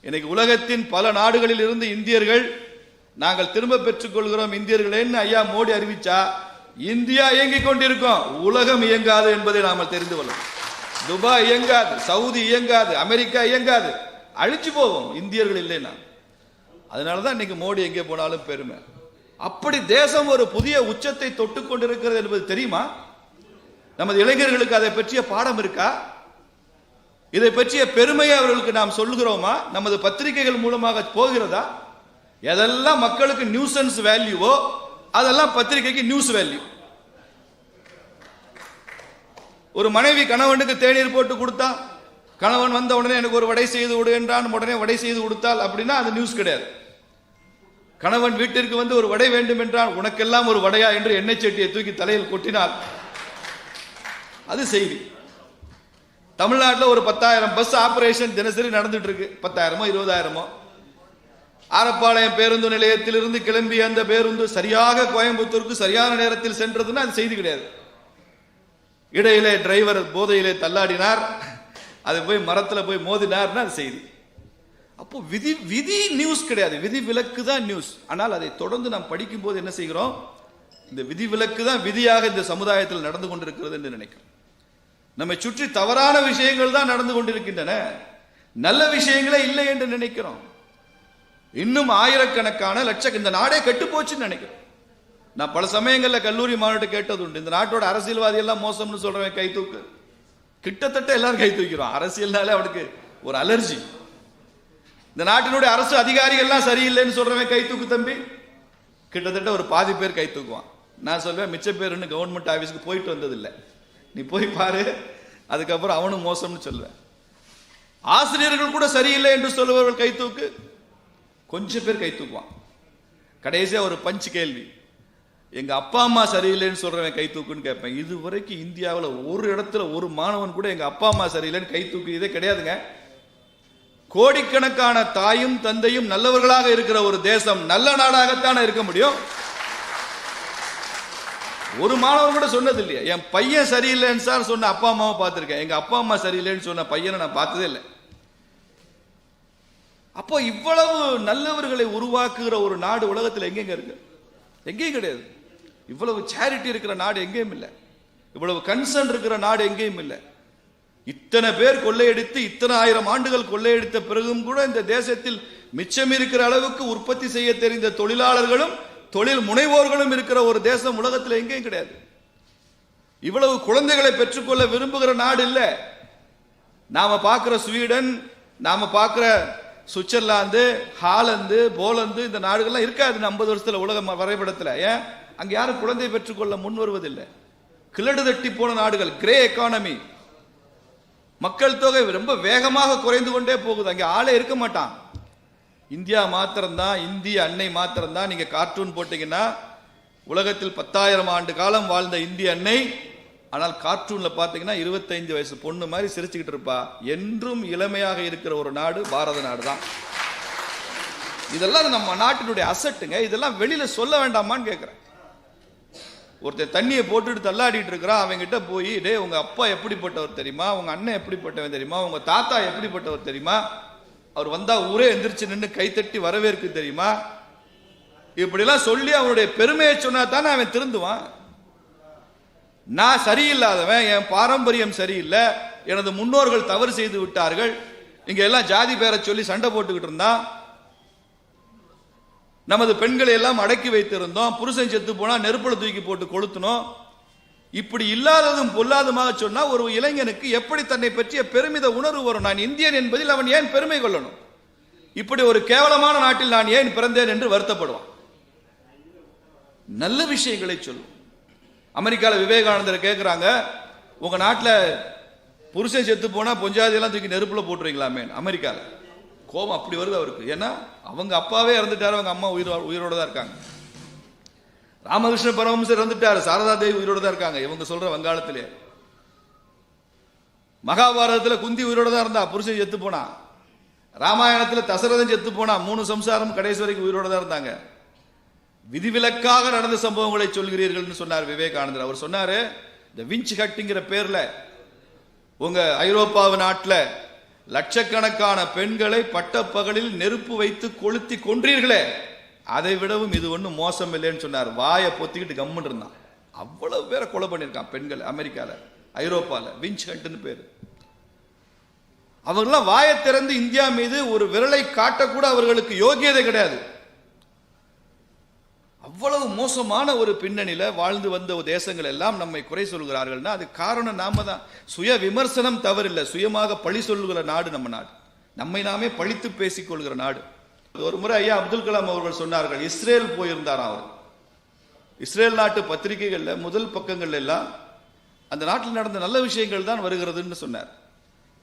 இன்னைக்கு உலகத்தின் பல நாடுகளில் இருந்து இந்தியர்கள் நாங்கள் திரும்ப பெற்றுக் கொள்கிறோம் இந்தியர்களேன்னு ஐயா மோடி அறிவிச்சா? இந்தியா இயங்கிக் கொண்டிருக்கோம். உலகம் இயங்காது என்பதை நாம தெரிந்து கொள்ளும். துபாய் இயங்காது சவுதி இயங்காது அமெரிக்கா இயங்காது. அழிச்சு போவோம். இந்தியர்கள் இல்லைன்னா. அதனால தான் இன்னைக்கு மோடி எங்கே போனாலும் பெருமை. அப்படி தேசம் ஒரு புதிய உச்சத்தை தொட்டு கொண்டிருக்கிறது என்பது தெரியுமா? நமது இளைஞர்களுக்கு அதை பற்றிய பாடம் இருக்கா? இதை பற்றிய பெருமையை அவர்களுக்கு நாம் சொல்லுகிறோமா? நமது பத்திரிகைகள் மூலமாக போகிறதா? எதெல்லாம் மக்களுக்கு நியூசன்ஸ் வேல்யூவோ அதெல்லாம் பத்திரிகைக்கு நியூஸ் வேல்யூ ஒரு மனைவி கணவனுக்கு தேநீர் போட்டு கொடுத்தா கணவன் வந்த உடனே எனக்கு ஒரு வடை செய்து விடு என்றான் உடனே வடை செய்து கொடுத்தால் அப்படின்னா அது நியூஸ் கிடையாது. கணவன் வீட்டிற்கு வந்து ஒரு வடை வேண்டும் என்றால் உனக்கெல்லாம் ஒரு வடையா? என்று எண்ணெய் சட்டியை தூக்கி தலையில் கொட்டினால் அது செய்தி. தமிழ்நாட்டில் ஒரு பத்தாயிரம் பஸ் ஆபரேஷன் தினசரி நடந்துட்டு இருக்கு பத்தாயிரமோ இருபதாயிரமோ? ஆரப்பாளையம் பேருந்து நிலையத்திலிருந்து கிளம்பிய அந்த பேருந்து சரியாக கோயம்புத்தூருக்கு சரியான நேரத்தில் சென்றதுன்னா அது செய்தி கிடையாது. இடையிலே டிரைவர் போதையிலே தள்ளாடினார். அது போய் மரத்தில் போய் மோதினார்னா அது செய்தி. அப்போ விதி விதி நியூஸ் கிடையாது. விதி விலக்கு தான் நியூஸ் ஆனால் அதை தொடர்ந்து நாம் படிக்கும் போது என்ன செய்கிறோம்? இந்த விதி விலக்கு தான் விதியாக இந்த சமுதாயத்தில் நடந்து கொண்டிருக்கிறது என்று நினைக்கிறோம். நம்மை சுற்றி தவறான விஷயங்கள் தான் நடந்து கொண்டிருக்கின்றன. நல்ல விஷயங்களே இல்லை என்று நினைக்கிறோம். இன்னும் ஆயிரக்கணக்கான லட்சம் இந்த நாடே கெட்டு போச்சுன்னு நினைக்கிறோம். நான் பல சமயங்களில் கல்லூரி மாநாட்டு கேட்டது உண்டு இந்த நாட்டோட அரசியல்வாதி எல்லாம் மோசம்னு சொல்றவன் கை தூக்கு. கிட்டத்தட்ட எல்லாரும் கை தூக்கிறோம். அரசியல்னாலே அவனுக்கு ஒரு அலர்ஜி. இந்த நாட்டினுடைய அரசு அதிகாரிகள்லாம் சரியில்லைன்னு சொல்றவன் கை தூக்கு தம்பி. கிட்டத்தட்ட ஒரு பாதி பேர் கை தூக்குவான். நான் சொல்வேன் மிச்ச பேருன்னு கவர்மெண்ட் ஆஃபீஸ்க்கு போயிட்டு வந்ததில்லை. நீ போய் பாரு. அதுக்கப்புறம் அவனும் மோசம்னு சொல்லுவேன். ஆசிரியர்கள் கூட சரியில்லை என்று சொல்லுபவர்கள் கை தூக்கு. கொஞ்சம் பேர் கை தூக்குவான். ஒரு பஞ்சு கேள்வி. எங்க அப்பா அம்மா சரியில்லைன்னு சொல்றவன் கை தூக்குன்னு கேட்பேன். இது வரைக்கும் இந்தியாவில் ஒரு இடத்துல ஒரு மாணவன் கூட எங்க அப்பா அம்மா சரியில்லைன்னு கை தூக்கியதே கிடையாதுங்க. கோடிக்கணக்கான தாயும் தந்தையும் நல்லவர்களாக இருக்கிற ஒரு தேசம் நல்ல நாடாகத்தானே இருக்க முடியும்? ஒரு மாணவன் கூட சொன்னது இல்லையா என் பையன் சரியில்லைன்னு சார் சொன்ன அப்பா அம்மாவை பார்த்துருக்கேன். எங்க அப்பா அம்மா சரியில்லைன்னு சொன்ன பையனை நான் பார்த்ததே இல்லை. அப்போ இவ்வளவு நல்லவர்களை உருவாக்குகிற ஒரு நாடு உலகத்தில் எங்கெங்க இருக்கு? எங்கேயும் கிடையாது. இவ்வளவு சேரிட்டி இருக்கிற நாடு எங்கேயும் இல்லை. இவ்வளவு கன்சர்ன் இருக்கிற நாடு எங்கேயும் இல்லை. இத்தனை பேர் கொள்ளையடித்து இத்தனை ஆயிரம் ஆண்டுகள் கொள்ளையடித்த பிறகும் கூட இந்த தேசத்தில் மிச்சம் இருக்கிற அளவுக்கு உற்பத்தி செய்ய தெரிந்த தொழிலாளர்களும் தொழில் முனைவோர்களும் இருக்கிற ஒரு தேசம் உலகத்தில் எங்கேயும் கிடையாது. இவ்வளவு குழந்தைகளை பெற்றுக்கொள்ள விரும்புகிற நாடு இல்லை. நாம பார்க்கிற ஸ்வீடன் நாம பார்க்கிற சுவிட்சர்லாந்து ஹாலந்து போலந்து இந்த நாடுகள்லாம் இருக்காது ஐம்பது வருஷத்தில் உலக வரைபடத்தில். ஏன்? அங்க யாரும் குழந்தையை பெற்றுக்கொள்ள முன் வருவதில்லை. கிழடு தட்டி போன நாடுகள் கிரே எக்கானமி மக்கள் தொகை ரொம்ப வேகமாக குறைந்து கொண்டே போகுது. அங்கே ஆளே இருக்க மாட்டான். இந்தியா மாத்திரம்தான் இந்திய அன்னை மாத்திரம்தான் நீங்கள் கார்ட்டூன் போட்டிங்கன்னா உலகத்தில் பத்தாயிரம் ஆண்டு காலம் வாழ்ந்த இந்திய அன்னை ஆனால் கார்ட்டூனில் பார்த்தீங்கன்னா இருபத்தைந்து வயசு பொண்ணு மாதிரி சிரிச்சுக்கிட்டு இருப்பா. என்றும் இளமையாக இருக்கிற ஒரு நாடு பாரத நாடு தான் இதெல்லாம் நம்ம நாட்டினுடைய அசட்டுங்க இதெல்லாம் வெளியில் சொல்ல வேண்டாமான்னு கேட்குறேன் ஒருத்தர் தண்ணியை போட்டுட்டு தள்ளாடிட்டு இருக்கிறான். அவங்ககிட்ட போய் டே உங்கள் அப்பா எப்படிப்பட்டவர் தெரியுமா? உங்கள் அண்ணன் எப்படிப்பட்டவன் தெரியுமா? உங்கள் தாத்தா எப்படிப்பட்டவர் தெரியுமா? அவர் வந்தா ஊரே எந்திரிச்சு நின்று கைத்தட்டி வரவேற்கு தெரியுமா? இப்படிலாம் சொல்லி அவனுடைய பெருமையை சொன்னா தானே அவன் திருந்துவான். நான் சரியில்லாதவன் என் பாரம்பரியம் சரியில்லை எனது முன்னோர்கள் தவறு செய்து விட்டார்கள் இங்க எல்லாம் ஜாதி பேரை சொல்லி சண்டை போட்டுக்கிட்டு இருந்தான். நமது பெண்களை எல்லாம் அடக்கி வைத்திருந்தோம் புருஷன் செத்து போனா நெருப்புல தூக்கி போட்டு கொளுத்தணும் இப்படி இல்லாததும் பொல்லாதமாக சொன்னா ஒரு இளைஞனுக்கு எப்படி தன்னை பற்றிய பெருமித உணர்வு வரும்? நான் இந்தியன் என்பதில் அவன் ஏன் பெருமை கொள்ளணும்? இப்படி ஒரு கேவலமான நாட்டில் நான் ஏன் பிறந்தேன் என்று வருத்தப்படுவான். நல்ல விஷயங்களை சொல்லும். அமெரிக்காவில் விவேகானந்தர் கேட்குறாங்க உங்கள் நாட்டில் புருஷன் செத்து போனால் பொஞ்சாதியெல்லாம் தூக்கி நெருப்பில் போட்டுருவீங்களாமே அமெரிக்காவில் கோபம் அப்படி வருது அவருக்கு. ஏன்னா அவங்க அப்பாவே இறந்துட்டார் அவங்க அம்மா உயிர் உயிரோட தான் இருக்காங்க. ராமகிருஷ்ண பரமஹம்சர் இறந்துட்டார். சாரதா தேவி உயிரோட தான் இருக்காங்க. இவங்க சொல்ற வங்காளத்திலே. மகாபாரதத்துல குந்தி உயிரோட தான் இருந்தா. புருஷன் செத்து போனா. ராமாயணத்துல தசரதன் செத்து போனா. மூணு சம்சாரம் கடைசி வரைக்கும் உயிரோட தான் இருந்தாங்க. விதிவிலக்காக நடந்த சம்பவங்களை சொல்கிறீர்கள்னு சொன்னார் விவேகானந்தர். அவர் சொன்னாரு இந்த விஞ்ச் ஹட்டுங்கிற பேர்ல உங்க ஐரோப்பாவு நாட்டில் லட்சக்கணக்கான பெண்களை பட்டப்பகலில் நெருப்பு வைத்து கொளுத்தி கொன்றீர்களே. அதை விடவும் இது ஒன்றும் மோசம் இல்லைன்னு சொன்னார். வாயை பொத்திக்கிட்டு கம்முன்னு இருந்தான். அவ்வளவு பேரை கொலை பண்ணியிருக்கான் பெண்கள் அமெரிக்கால ஐரோப்பால விஞ்ச் ஹண்ட்னு பேரு. அவர்கள்லாம் வாயை திறந்து இந்தியா மீது ஒரு விரலை காட்டக்கூட அவர்களுக்கு யோகியதை கிடையாது. அவ்வளவு மோசமான ஒரு பின்னணியில வாழ்ந்து வந்த தேசங்கள் எல்லாம் நம்மை குறை சொல்கிறார்கள்னா அது காரணம் நாம தான். சுய விமர்சனம் தவறில்லை. சுயமாக பழி சொல்லுகிற நாடு நம்ம நாடு. நம்மை நாமே பழித்து பேசிக்கொள்கிற நாடு. ஒரு முறை ஐயா அப்துல் கலாம் அவர்கள் சொன்னார்கள் இஸ்ரேல் போயிருந்தார் அவர். இஸ்ரேல் நாட்டு பத்திரிகைகளில் முதல் பக்கங்கள் எல்லாம் அந்த நாட்டில் நடந்த நல்ல விஷயங்கள் தான் வருகிறதுன்னு சொன்னார்.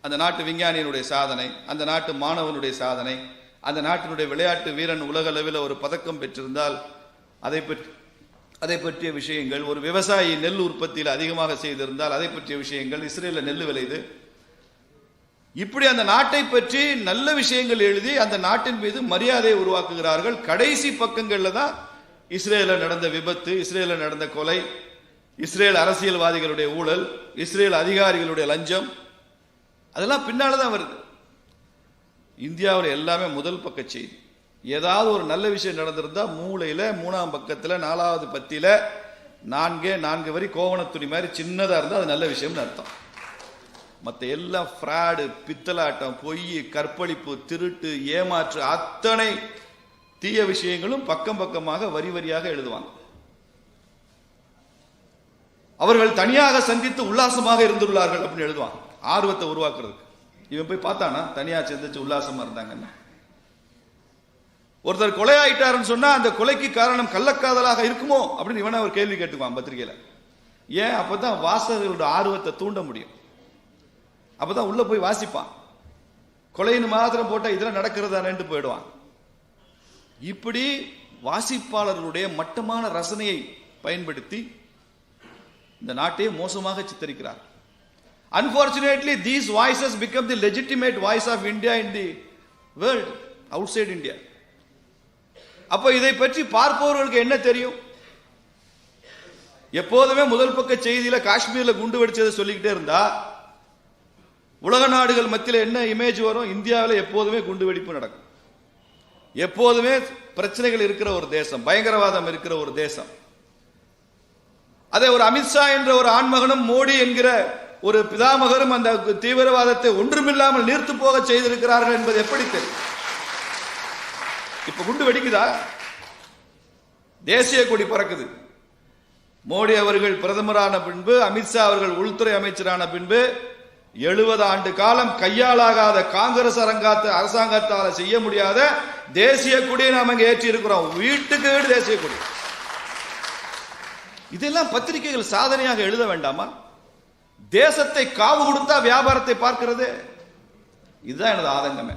அந்த நாட்டு விஞ்ஞானியினுடைய சாதனை அந்த நாட்டு மாணவனுடைய சாதனை அந்த நாட்டினுடைய விளையாட்டு வீரன் உலக அளவில் ஒரு பதக்கம் பெற்றிருந்தால் அதை பற்றி அதை பற்றிய விஷயங்கள் ஒரு விவசாயி நெல் உற்பத்தியில் அதிகமாக செய்திருந்தால் அதை பற்றிய விஷயங்கள் இஸ்ரேலில் நெல் விளையுது இப்படி அந்த நாட்டை பற்றி நல்ல விஷயங்கள் எழுதி அந்த நாட்டின் மீது மரியாதையை உருவாக்குகிறார்கள். கடைசி பக்கங்களில் தான் இஸ்ரேலில் நடந்த விபத்து இஸ்ரேலில் நடந்த கொலை இஸ்ரேல் அரசியல்வாதிகளுடைய ஊழல் இஸ்ரேல் அதிகாரிகளுடைய லஞ்சம். அதெல்லாம் பின்னால் தான் வருது. இந்தியாவில் எல்லாமே முதல் பக்க செய்தி. ஏதாவது ஒரு நல்ல விஷயம் நடந்திருந்தால் மூளையில் மூணாம் பக்கத்தில் நாலாவது பத்தியில் நான்கே நான்கு வரி கோவணத்துணி மாதிரி சின்னதாக இருந்தால் அது நல்ல விஷயம்னு அர்த்தம். மற்ற எல்லாம் ஃப்ராடு பித்தலாட்டம் பொய் கற்பழிப்பு திருட்டு ஏமாற்று அத்தனை தீய விஷயங்களும் பக்கம் பக்கமாக வரி வரியாக எழுதுவாங்க. அவர்கள் தனியாக சந்தித்து உல்லாசமாக இருந்துள்ளார்கள் அப்படின்னு எழுதுவாங்க. ஆர்வத்தை உருவாக்குறதுக்கு. இவன் போய் பார்த்தானா? தனியா சந்திச்சு உல்லாசமா இருந்தாங்கன்னு ஒருத்தர் கொலை ஆயிட்டாருன்னு சொன்னா அந்த கொலைக்கு காரணம் கள்ளக்காதலாக இருக்குமோ? அப்படின்னு இவனை ஒரு கேள்வி கேட்டுக்குவான் பத்திரிகையில. ஏன்? அப்பதான் வாசகர்களோட ஆர்வத்தை தூண்ட முடியும். அப்பதான் உள்ள போய் வாசிப்பான். கொலைன்னு மாத்திரம் போட்டா இதெல்லாம் நடக்கிறதானேன்ட்டு போயிடுவான். இப்படி வாசிப்பாளர்களுடைய மட்டமான ரசனையை பயன்படுத்தி இந்த நாட்டையே மோசமாக சித்தரிக்கிறார். Unfortunately these voices become the legitimate voice of India in the world outside India அப்போ இதை பற்றி பார்ப்பவர்களுக்கு என்ன தெரியும்? எப்போதுமே முதல் பக்க செய்தியில காஷ்மீர்ல குண்டு வெடிச்சதை சொல்லிக்கிட்டே இருந்தா உலக நாடுகள் மத்தியில் என்ன இமேஜ் வரும்? இந்தியாவில் எப்போதுமே குண்டு வெடிப்பு நடக்கும். எப்போதுமே பிரச்சனைகள் இருக்கிற ஒரு தேசம் பயங்கரவாதம் இருக்கிற ஒரு தேசம். அதே ஒரு அமித்ஷா என்ற ஒரு ஆண்மகனும் மோடி என்கிற ஒரு பிதாமகரும் அந்த தீவிரவாதத்தை ஒன்றுமில்லாமல் நீர்த்து போக செய்திருக்கிறார்கள் என்பது எப்படி தெரியும்? இப்ப குண்டு வெடிக்குதா? தேசிய கொடி பறக்குது. மோடி அவர்கள் பிரதமரான பின்பு அமித்ஷா அவர்கள் உள்துறை அமைச்சரான பின்பு எழுபது ஆண்டு காலம் கையாளாகாத காங்கிரஸ் அரங்காத்த அரசாங்கத்தால செய்ய முடியாத தேசிய கொடியை நாம இங்க ஏற்றி இருக்கிறோம். வீட்டுக்கு வீடு தேசிய கொடி. இதெல்லாம் பத்திரிகைகள் சாதனையாக எழுத வேண்டாமா? தேசத்தை காவு கொடுத்தா வியாபாரத்தை பார்க்கிறது? இதுதான் எனது ஆதங்கமே.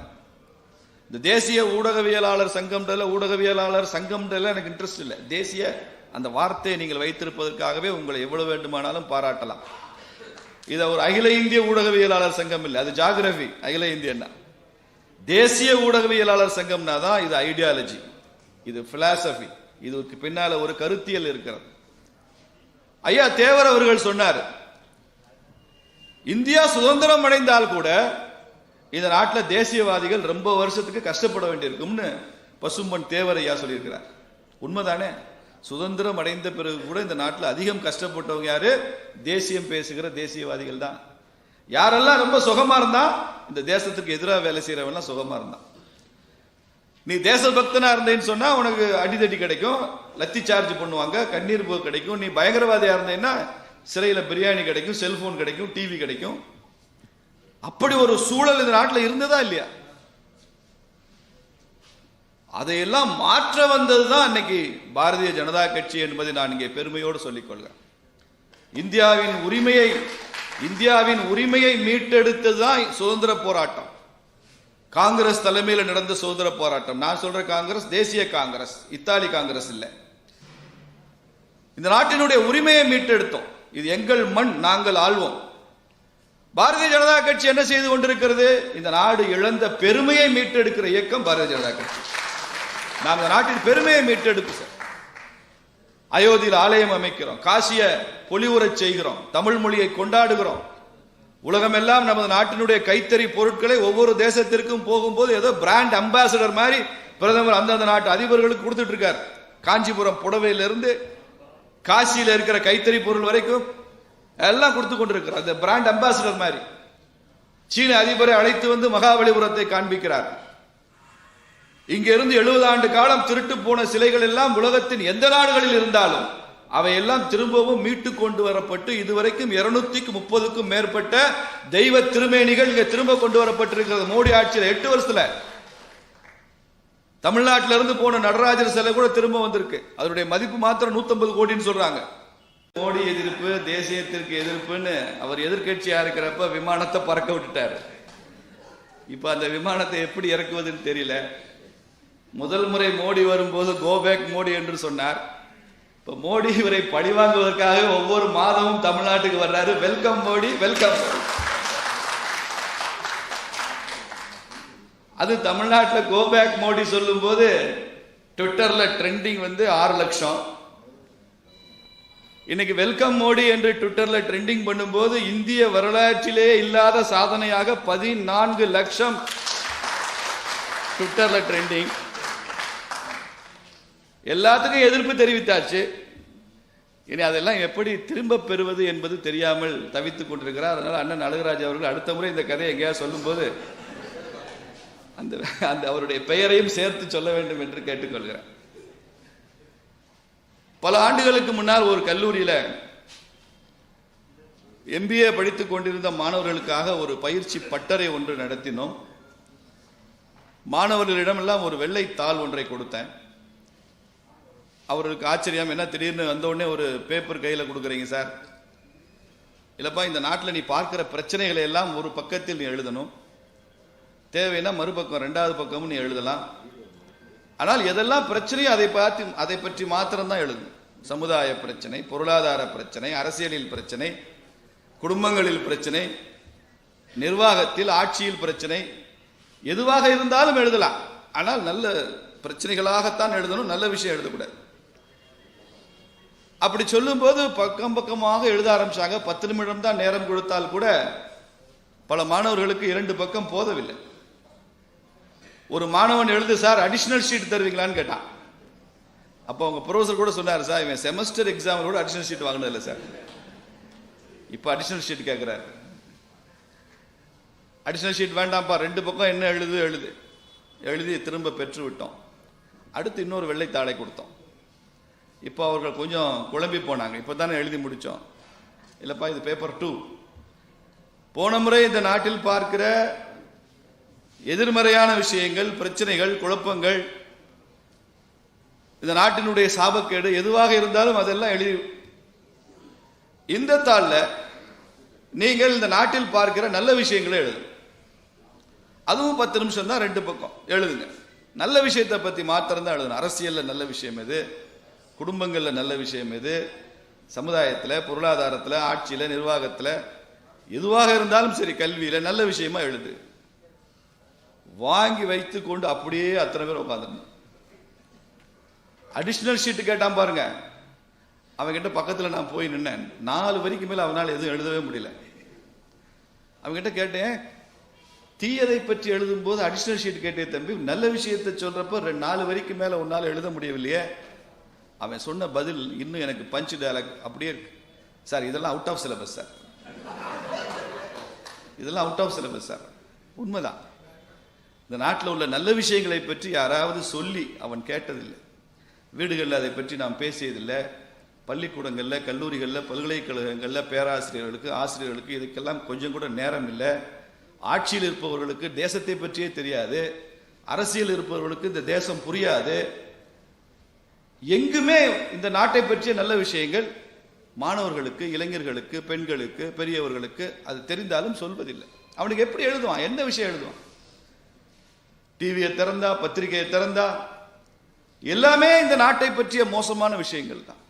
இந்த தேசிய ஊடகவியலாளர் சங்கம்ன்றல ஊடகவியலாளர் சங்கம்ன்றல எனக்கு இன்ட்ரெஸ்ட் இல்லை. தேசிய அந்த வார்த்தையை நீங்கள் வைத்திருப்பதற்காகவே உங்களை எவ்வளவு வேண்டுமானாலும் பாராட்டலாம். இது ஒரு அகில இந்திய ஊடகவியலாளர் சங்கம் இல்லை அது ஜாகிரபி அகில இந்தியன்னா. தேசிய ஊடகவியலாளர் சங்கம்னா தான் இது ஐடியாலஜி இது பிலாசபி இதுக்கு பின்னால ஒரு கருத்தியல் இருக்கிறது. ஐயா தேவர் அவர்கள் சொன்னார் இந்தியா சுதந்திரம் அடைந்தால் கூட இந்த நாட்டில் தேசியவாதிகள் ரொம்ப வருஷத்துக்கு கஷ்டப்பட வேண்டியிருக்கும்னு பசும்பன் தேவர் ஐயா சொல்லியிருக்கிறார். உண்மைதானே? சுதந்திரம் அடைந்த பிறகு கூட இந்த நாட்டில் அதிகம் கஷ்டப்பட்டவங்க யாரு? தேசியம் பேசுகிற தேசியவாதிகள் தான். யாரெல்லாம் ரொம்ப சுகமா இருந்தா இந்த தேசத்துக்கு எதிராக வேலை செய்யறவெல்லாம் சுகமா இருந்தான் நீ தேசபக்தனா இருந்தேன்னு சொன்னா உனக்கு அடிதடி கிடைக்கும் லத்தி சார்ஜ் பண்ணுவாங்க கண்ணீர் போ கிடைக்கும். நீ பயங்கரவாதியா இருந்தேன்னா சிறையில் பிரியாணி கிடைக்கும் செல்போன் கிடைக்கும் டிவி கிடைக்கும். அப்படி ஒரு சூழல் இந்த நாட்டில் இருந்ததா இல்லையா? அதையெல்லாம் மாற்ற வந்தது தான் இன்னைக்கு பாரதிய ஜனதா கட்சி என்பதை நான் இங்கே பெருமையோடு சொல்லிக்கொள்கிறேன் இந்தியாவின் உரிமையை இந்தியாவின் உரிமையை மீட்டெடுத்தது தான் சுதந்திர போராட்டம். காங்கிரஸ் தலைமையில் நடந்த சுதந்திர போராட்டம். நான் சொல்ற காங்கிரஸ் தேசிய காங்கிரஸ் இத்தாலி காங்கிரஸ் இல்லை. இந்த நாட்டினுடைய உரிமையை மீட்டெடுத்தோம். இது எங்கள் மண் நாங்கள் ஆள்வோம். பாரதிய ஜனதா கட்சி என்ன செய்து கொண்டிருக்கிறது? இந்த நாடு இழந்த பெருமையை மீட்டெடுக்கிற இயக்கம் பாரதிய ஜனதா கட்சி. நாம் இந்த நாட்டின் பெருமையை மீட்டெடுப்பு சார். அயோத்தியில் ஆலயம் அமைக்கிறோம் காசிய பொலிவுறச் செய்கிறோம் தமிழ் மொழியை கொண்டாடுகிறோம். உலகமெல்லாம் நமது நாட்டினுடைய கைத்தறி பொருட்களை ஒவ்வொரு தேசத்திற்கும் போகும்போது ஏதோ பிராண்ட் அம்பாசிடர் மாதிரி பிரதமர் அந்தந்த நாட்டு அதிபர்களுக்கு கொடுத்துட்டு இருக்கார். காஞ்சிபுரம் புடவையிலிருந்து காசியில் இருக்கிற கைத்தறி பொருள் வரைக்கும் எல்லாம் கொடுத்து கொண்டிருக்கிறார். அந்த பிராண்ட் அம்பாசிடர் மாதிரி. சீன அதிபரை அழைத்து வந்து மகாபலிபுரத்தை காண்பிக்கிறார். இங்கிருந்து எழுபது ஆண்டு காலம் திருட்டு போன சிலைகள் எல்லாம் உலகத்தின் எந்த நாடுகளில் இருந்தாலும் அவையெல்லாம் திரும்பவும் மீட்டு கொண்டு வரப்பட்டு இதுவரைக்கும் இருநூத்திக்கு முப்பதுக்கும் மேற்பட்ட தெய்வ திருமேனிகள் இங்க திரும்ப கொண்டு வரப்பட்டிருக்கிறது. மோடி ஆட்சியில் எட்டு வருஷத்துல. தமிழ்நாட்டில இருந்து போன நடராஜர் சிலை கூட திரும்ப வந்திருக்கு. அதனுடைய மதிப்பு மாத்திரம் 150 கோடின்னு சொல்றாங்க. மோடி எதிர்ப்பு தேசியத்திற்கு எதிர்ப்புன்னு அவர் எதிர்க்கட்சியா இருக்கிறப்ப விமானத்தை பறக்க விட்டுட்டாரு. இப்ப அந்த விமானத்தை எப்படி இறக்குவதுன்னு தெரியல. முதல் முறை மோடி வரும்போது கோபேக் மோடி என்று சொன்னார். இப்போ மோடி இவரை பழிவாங்குவதற்காக ஒவ்வொரு மாதமும் தமிழ்நாட்டுக்கு வர்றாரு. வெல்கம் மோடி வெல்கம் அது தமிழ்நாட்டில் கோபேக் மோடி சொல்லும்போது ட்விட்டரில் ட்ரெண்டிங் வந்து ஆறு லட்சம். இன்னைக்கு வெல்கம் மோடி என்று ட்விட்டரில் ட்ரெண்டிங் பண்ணும்போது இந்திய வரலாற்றிலே இல்லாத சாதனையாக பதினான்கு லட்சம் ட்விட்டரில் ட்ரெண்டிங் எல்லாத்துக்கும் எதிர்ப்பு தெரிவித்தாச்சு. இனி அதெல்லாம் எப்படி திரும்ப பெறுவது என்பது தெரியாமல் தவித்துக் கொண்டிருக்கிறார். அதனால அண்ணன் அழகராஜ் அவர்கள் அடுத்த முறை இந்த கதையை எங்கேயாவது சொல்லும்போது அந்த அந்த அவருடைய பெயரையும் சேர்த்து சொல்ல வேண்டும் என்று கேட்டுக்கொள்கிறேன். பல ஆண்டுகளுக்கு முன்னால் ஒரு கல்லூரியில எம்பிஏ படித்துக் கொண்டிருந்த மாணவர்களுக்காக ஒரு பயிற்சி பட்டறை ஒன்று நடத்தினோம். மாணவர்களிடமெல்லாம் ஒரு வெள்ளை தாள் ஒன்றை கொடுத்தேன். அவர்களுக்கு ஆச்சரியம் என்ன திடீர்னு வந்தோடனே ஒரு பேப்பர் கையில் கொடுக்குறீங்க சார் இல்லைப்பா இந்த நாட்டில் நீ பார்க்குற பிரச்சனைகளை எல்லாம் ஒரு பக்கத்தில் நீ எழுதணும். தேவைன்னா மறுபக்கம் ரெண்டாவது பக்கமும் நீ எழுதலாம். ஆனால் எதெல்லாம் பிரச்சனையோ அதை பார்த்து அதை பற்றி மாத்திரம்தான் எழுதணும். சமுதாய பிரச்சனை பொருளாதார பிரச்சனை அரசியலில் பிரச்சனை குடும்பங்களில் பிரச்சனை நிர்வாகத்தில் ஆட்சியில் பிரச்சனை எதுவாக இருந்தாலும் எழுதலாம். ஆனால் நல்ல பிரச்சனைகளாகத்தான் எழுதணும் நல்ல விஷயம் எழுதக்கூடாது. அப்படி சொல்லும்போது பக்கம் பக்கமாக எழுத ஆரம்பிச்சாங்க. பத்து நிமிடம் தான் நேரம் கொடுத்தால் கூட பல மாணவர்களுக்கு இரண்டு பக்கம் போதவில்லை. ஒரு மாணவன் எழுது சார் அடிஷனல் ஷீட் தருவீங்களான்னு கேட்டான். அப்போ அவங்க ப்ரொஃபஸர் கூட சொன்னார் சார் இவன் செமஸ்டர் எக்ஸாமில் கூட அடிஷனல் ஷீட் வாங்கினது இல்லை சார். இப்போ அடிஷனல் ஷீட் கேட்குறாரு அடிஷனல் ஷீட் வேண்டாம்ப்பா ரெண்டு பக்கம் என்ன எழுது எழுது. எழுதி திரும்ப பெற்று விட்டோம் அடுத்து இன்னொரு வெள்ளைத்தாளை கொடுத்தோம். இப்போ அவர்கள் கொஞ்சம் குழம்பி போனாங்க. இப்போ தானே எழுதி முடித்தோம். இல்லைப்பா இது பேப்பர் டூ போன முறை இந்த நாட்டில் பார்க்கிற எதிர்மறையான விஷயங்கள் பிரச்சனைகள் குழப்பங்கள் இந்த நாட்டினுடைய சாபக்கேடு எதுவாக இருந்தாலும் அதெல்லாம் எழுதி இந்த தாளில் நீங்கள் இந்த நாட்டில் பார்க்கிற நல்ல விஷயங்களை எழுதுங்க. அதுவும் பத்து நிமிஷம் தான் ரெண்டு பக்கம். எழுதுங்க. நல்ல விஷயத்தை பற்றி மாத்திரம் தான் எழுதணும். அரசியலில் நல்ல விஷயம் எது? குடும்பங்களில் நல்ல விஷயம் எது? சமுதாயத்தில் பொருளாதாரத்தில் ஆட்சியில் நிர்வாகத்தில் எதுவாக இருந்தாலும் சரி கல்வியில் நல்ல விஷயமா எழுது. வாங்கி வைத்து கொண்டு அப்படியே அத்தனை பேர் உட்காந்துருந்தோம் அடிஷ்னல் ஷீட்டு கேட்டான் பாருங்க. அவன்கிட்ட பக்கத்தில் நான் போய் நின்னேன். நாலு வரைக்கும் மேலே அவனால் எதுவும் எழுதவே முடியல. அவன்கிட்ட கேட்டேன் தீயதை பற்றி எழுதும்போது அடிஷ்னல் ஷீட் கேட்டே தம்பி நல்ல விஷயத்தை சொல்கிறப்ப ரெண்டு நாலு வரைக்கும் மேலே உன்னால் எழுத முடியவில்லையே. அவன் சொன்ன பதில் இன்னும் எனக்கு பஞ்ச் டயலாக் அப்படியே இருக்கு. சார் இதெல்லாம் அவுட் ஆஃப் சிலபஸ் சார் இதெல்லாம் அவுட் ஆஃப் சிலபஸ் சார் உண்மைதான். இந்த நாட்டில் உள்ள நல்ல விஷயங்களை பற்றி யாராவது சொல்லி அவன் கேட்டதில்லை. வீடுகளில் அதை பற்றி நாம் பேசியதில்லை. பள்ளிக்கூடங்களில் கல்லூரிகளில் பல்கலைக்கழகங்களில் பேராசிரியர்களுக்கு ஆசிரியர்களுக்கு இதுக்கெல்லாம் கொஞ்சம் கூட நேரம் இல்லை. ஆட்சியில் இருப்பவர்களுக்கு தேசத்தை பற்றியே தெரியாது. அரசியல் இருப்பவர்களுக்கு இந்த தேசம் புரியாது. எங்குமே இந்த நாட்டை பற்றிய நல்ல விஷயங்கள் மாணவர்களுக்கு இளைஞர்களுக்கு பெண்களுக்கு பெரியவர்களுக்கு அது தெரிந்தாலும் சொல்வதில்லை. அவனுக்கு எப்படி எழுதுவான்? என்ன விஷயம் எழுதுவான்? டிவியை திறந்தா பத்திரிகையை திறந்தா எல்லாமே இந்த நாட்டை பற்றிய மோசமான விஷயங்கள் தான்.